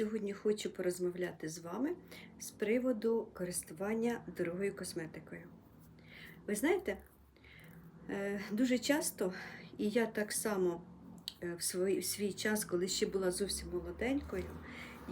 Сьогодні хочу порозмовляти з вами з приводу користування дорогою косметикою. Ви знаєте, е, дуже часто, і я так само е, в свій, в свій час, коли ще була зовсім молоденькою,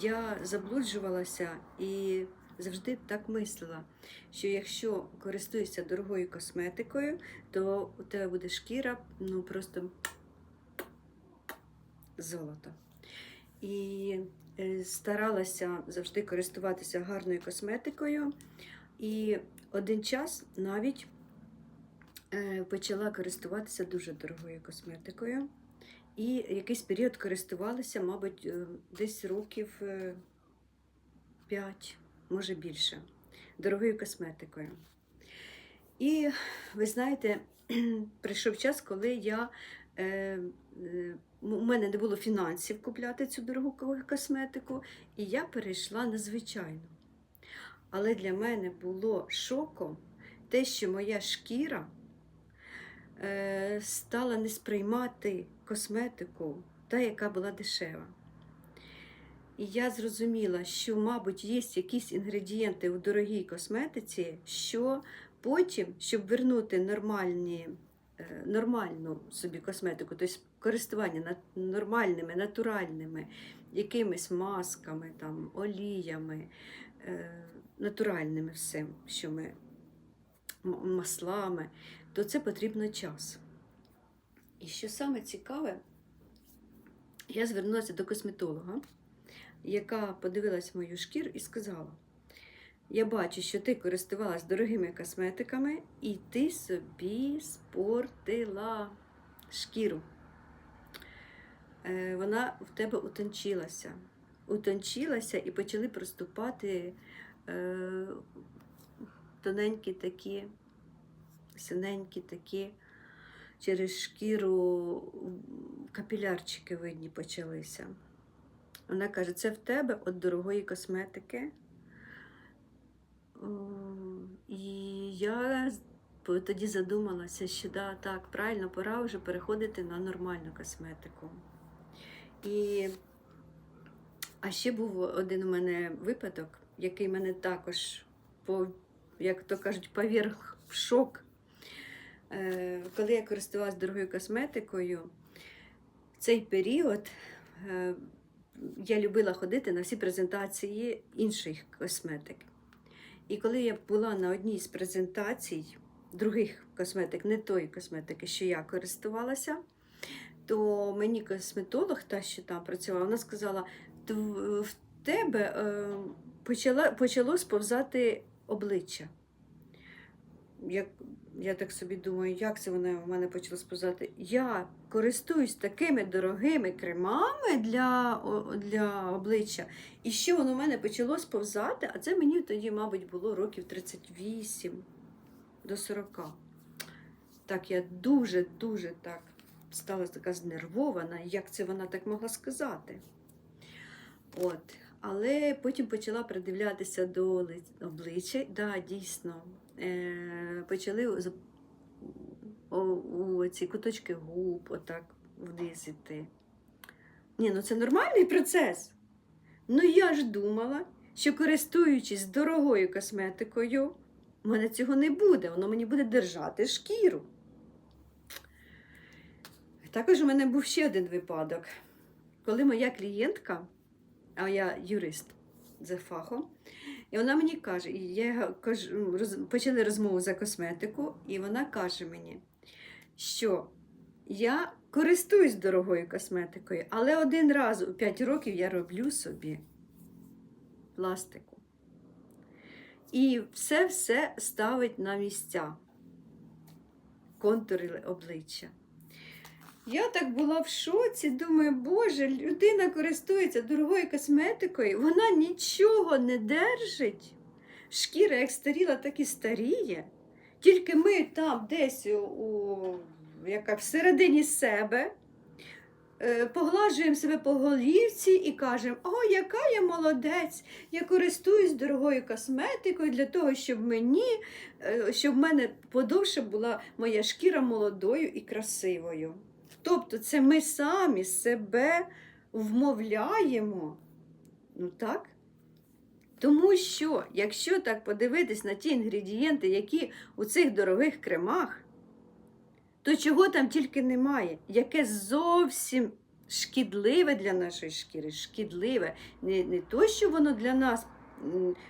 я заблуджувалася і завжди так мислила, що якщо користуєшся дорогою косметикою, то у тебе буде шкіра ну просто золото. І старалася завжди користуватися гарною косметикою. І один час навіть е, почала користуватися дуже дорогою косметикою. І якийсь період користувалася, мабуть, е, десь років 5, може більше, дорогою косметикою. І ви знаєте, прийшов час, коли я е, е, у мене не було фінансів купляти цю дорогу косметику, і я перейшла на звичайну. Але для мене було шоком те, що моя шкіра е, стала не сприймати косметику, та, яка була дешева. І я зрозуміла, що, мабуть, є якісь інгредієнти у дорогій косметиці, що потім, щоб вернути нормальні е, нормальну собі косметику, тобто користування нормальними, натуральними якимись масками, там, оліями, е, натуральними всім, що ми маслами, то це потрібно час. І що саме цікаве, я звернулася до косметолога, яка подивилась мою шкіру і сказала: я бачу, що ти користувалась дорогими косметиками, і ти собі спортила шкіру. Е, Вона в тебе утончилася. Утончилася і почали проступати е, тоненькі такі, синенькі такі, через шкіру капілярчики видні почалися. Вона каже, це в тебе від дорогої косметики. І я тоді задумалася, що да, так, правильно, пора вже переходити на нормальну косметику. І... А ще був один у мене випадок, який мене також, по, як то кажуть, поверх в шок. Е, коли я користувалася дорогою косметикою, в цей період е, я любила ходити на всі презентації інших косметик. І коли я була на одній з презентацій других косметик, не тої косметики, що я користувалася, то мені косметолог, та, що там працювала, вона сказала: в тебе е, почала, почало сповзати обличчя. Як, я так собі думаю, як це воно в мене почало сповзати? Я користуюсь такими дорогими кремами для, для обличчя, і що воно в мене почало сповзати, а це мені тоді, мабуть, було років 38 до 40. Так, я дуже-дуже так стала така знервована, як це вона так могла сказати. От. Але потім почала придивлятися до ли- обличчя. Да, дійсно, е- почали о, у ці куточки губ отак вниз іти. Ні, ну це нормальний процес. Ну я ж думала, що користуючись дорогою косметикою, у мене цього не буде, воно мені буде держати шкіру. Також у мене був ще один випадок, коли моя клієнтка, а я юрист за фахом, і вона мені каже, я кажу, роз- почали розмову за косметику, і вона каже мені, що я користуюсь дорогою косметикою, але один раз у 5 років я роблю собі пластику. І все-все ставить на місця контури обличчя. Я так була в шоці, думаю, боже, людина користується дорогою косметикою, вона нічого не держить. Шкіра як старіла, так і старіє. Тільки ми там десь у, яка всередині себе е, поглажуємо себе по голівці і кажемо, о, яка я молодець! Я користуюсь дорогою косметикою для того, щоб мені, е, щоб в мене подовше була моя шкіра молодою і красивою. Тобто це ми самі себе вмовляємо Ну так. Тому що, якщо так подивитись на ті інгредієнти, які у цих дорогих кремах, то чого там тільки немає, яке зовсім шкідливе для нашої шкіри, шкідливе. Не, не то, що воно для нас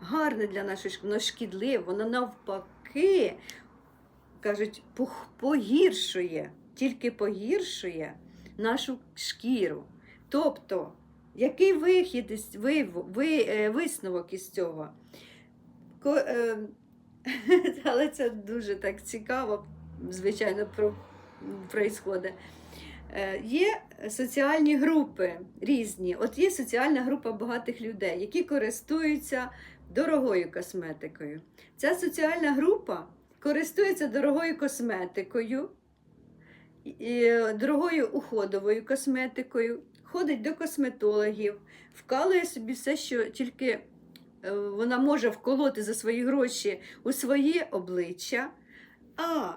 гарне для нашої шкіри, воно шкідливе, воно навпаки, кажуть, погіршує, тільки погіршує нашу шкіру. Тобто, який вихід, е, висновок із цього? Е, але це дуже так цікаво, звичайно, про, происходить. Е, Є соціальні групи різні. От є соціальна група багатих людей, які користуються дорогою косметикою. Ця соціальна група користується дорогою косметикою, дорогою уходовою косметикою, ходить до косметологів, вкалує собі все, що тільки е, вона може вколоти за свої гроші у своє обличчя. А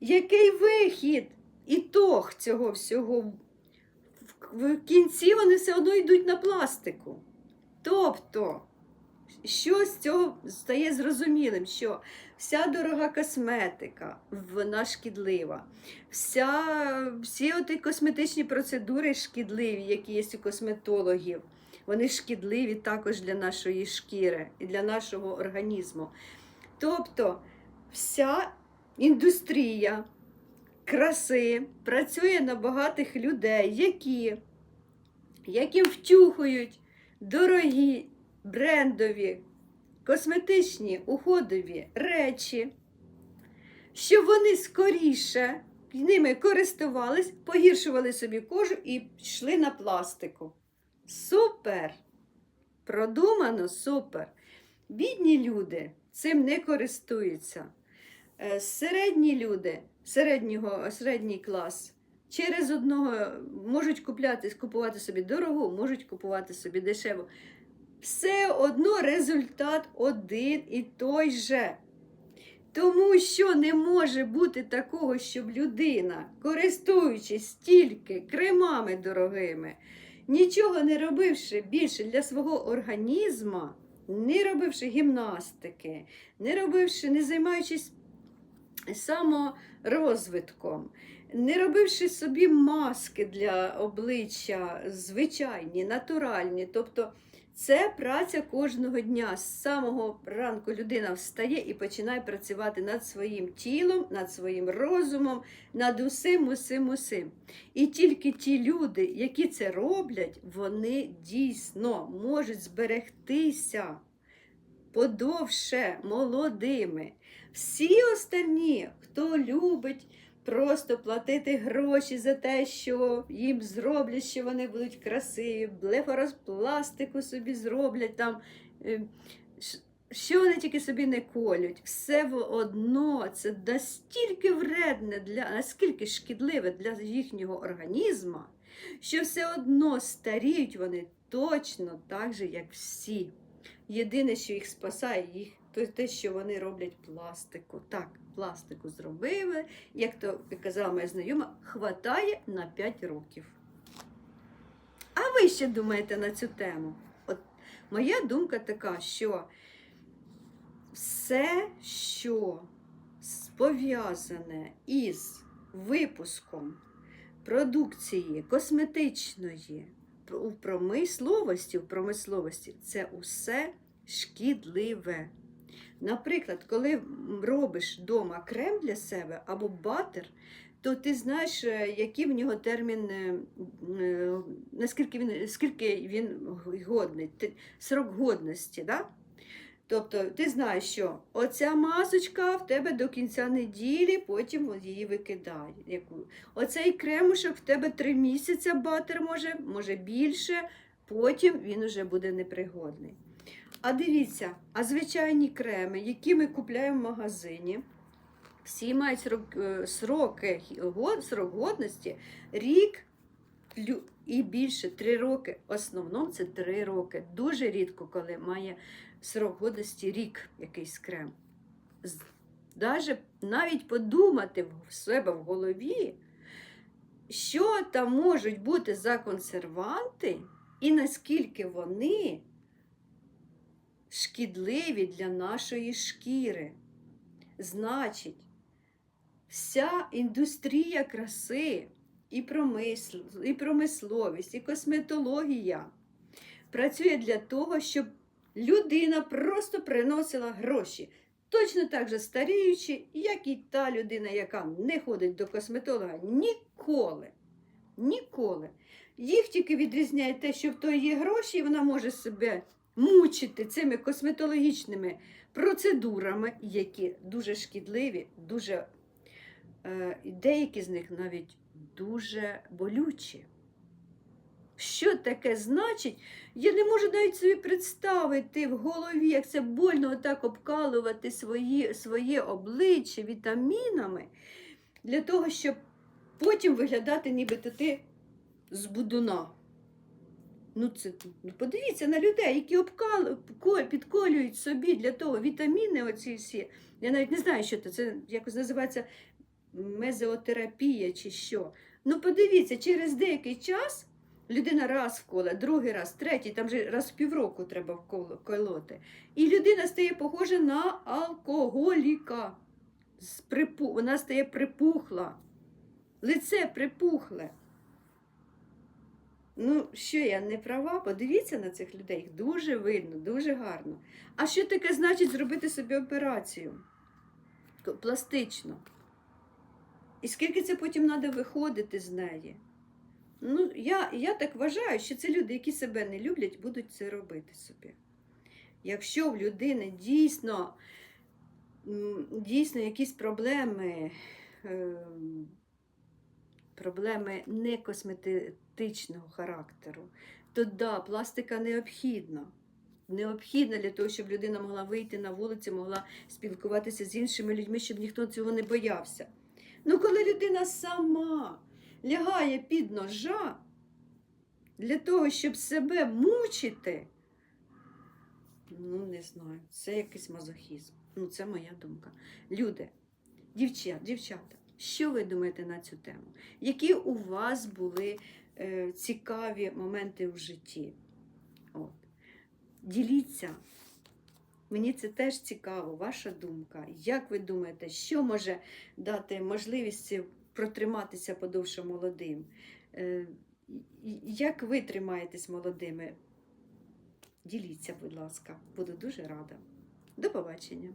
який вихід? Ітог цього всього. В кінці вони все одно йдуть на пластику. Тобто, що з цього стає зрозумілим, що вся дорога косметика, вона шкідлива. Вся, всі оті косметичні процедури шкідливі, які є у косметологів, вони шкідливі також для нашої шкіри і для нашого організму. Тобто, вся індустрія краси працює на багатих людей, які, яким втюхують дорогі брендові, косметичні, уходові речі, щоб вони скоріше ними користувались, погіршували собі кожу і йшли на пластику. Супер! Продумано, супер! Бідні люди цим не користуються. Е, Середні люди, середнього, середній клас, через одного можуть купляти, купувати собі дорогу, можуть купувати собі дешеву. Все одно результат один і той же. Тому що не може бути такого, щоб людина, користуючись стільки кремами дорогими, нічого не робивши більше для свого організму, не робивши гімнастики, не робивши, не займаючись саморозвитком, не робивши собі маски для обличчя звичайні, натуральні. Тобто це праця кожного дня. З самого ранку людина встає і починає працювати над своїм тілом, над своїм розумом, над усім, усім, усім. І тільки ті люди, які це роблять, вони дійсно можуть зберегтися подовше молодими. Всі остальні, хто любить просто платити гроші за те, що їм зроблять, що вони будуть красиві, блефорозпластику собі зроблять там. е, Що вони тільки собі не колють, все одно це настільки вредне, для, наскільки шкідливе для їхнього організму, що все одно старіють вони точно так же, як всі. Єдине, що їх спасає, їх то те, що вони роблять пластику. Так, пластику зробили, як то казала моя знайома, хватає на 5 років. А ви що думаєте на цю тему? От моя думка така, що все, що пов'язане із випуском продукції косметичної у промисловості, в промисловості, це усе шкідливе. Наприклад, коли робиш вдома крем для себе або батер, то ти знаєш, е, який в нього термін, е, е, наскільки він, скільки він годний, срок годності. Да? Тобто ти знаєш, що оця масочка в тебе до кінця неділі, потім її викидає. Оцей кремушок в тебе три місяці батер може, може більше, потім він уже буде непригодний. А дивіться, а звичайні креми, які ми купляємо в магазині, всі мають срок, е, сроки, срок годності рік і більше три роки. В основному це три роки. Дуже рідко, коли має срок годності рік якийсь крем. Даже навіть подумати в себе в голові, що там можуть бути за консерванти, і наскільки вони шкідливі для нашої шкіри. Значить, вся індустрія краси, і, промисл, і промисловість, і косметологія працює для того, щоб людина просто приносила гроші. Точно так же старіючи, як і та людина, яка не ходить до косметолога ніколи. Ніколи. Їх тільки відрізняє те, що в той є гроші, і вона може себе мучити цими косметологічними процедурами, які дуже шкідливі, дуже, е, деякі з них навіть дуже болючі. Що таке значить? Я не можу навіть собі представити в голові, як це больно отак обкалувати свої, своє обличчя вітамінами для того, щоб потім виглядати, нібито ти з будуна. Ну, це, ну, подивіться на людей, які обкал, підколюють собі для того вітаміни оці всі. Я навіть не знаю, що це. Це якось називається мезеотерапія чи що. Ну, подивіться, через деякий час людина раз вколе, другий раз, третій, там же раз в півроку треба колоти. І людина стає похожа на алкоголіка. Вона стає припухла. Лице припухле. Ну, що я не права? Подивіться на цих людей. Їх дуже видно, дуже гарно. А що таке значить зробити собі операцію? Пластично. І скільки це потім треба виходити з неї? Ну, я, я так вважаю, що це люди, які себе не люблять, будуть це робити собі. Якщо в людини дійсно, дійсно якісь проблеми, ем, проблеми не косметичного характеру, то да, пластика необхідна. Необхідна для того, щоб людина могла вийти на вулицю, могла спілкуватися з іншими людьми, щоб ніхто цього не боявся. Ну, коли людина сама лягає під ножа для того, щоб себе мучити, ну, не знаю, це якийсь мазохізм. Ну, це моя думка. Люди, дівчат, дівчата, що ви думаєте на цю тему? Які у вас були цікаві моменти в житті? От. Діліться. Мені це теж цікаво, ваша думка. Як ви думаєте, що може дати можливість протриматися подовше молодим? Е, Як ви тримаєтесь молодими? Діліться, будь ласка, буду дуже рада. До побачення.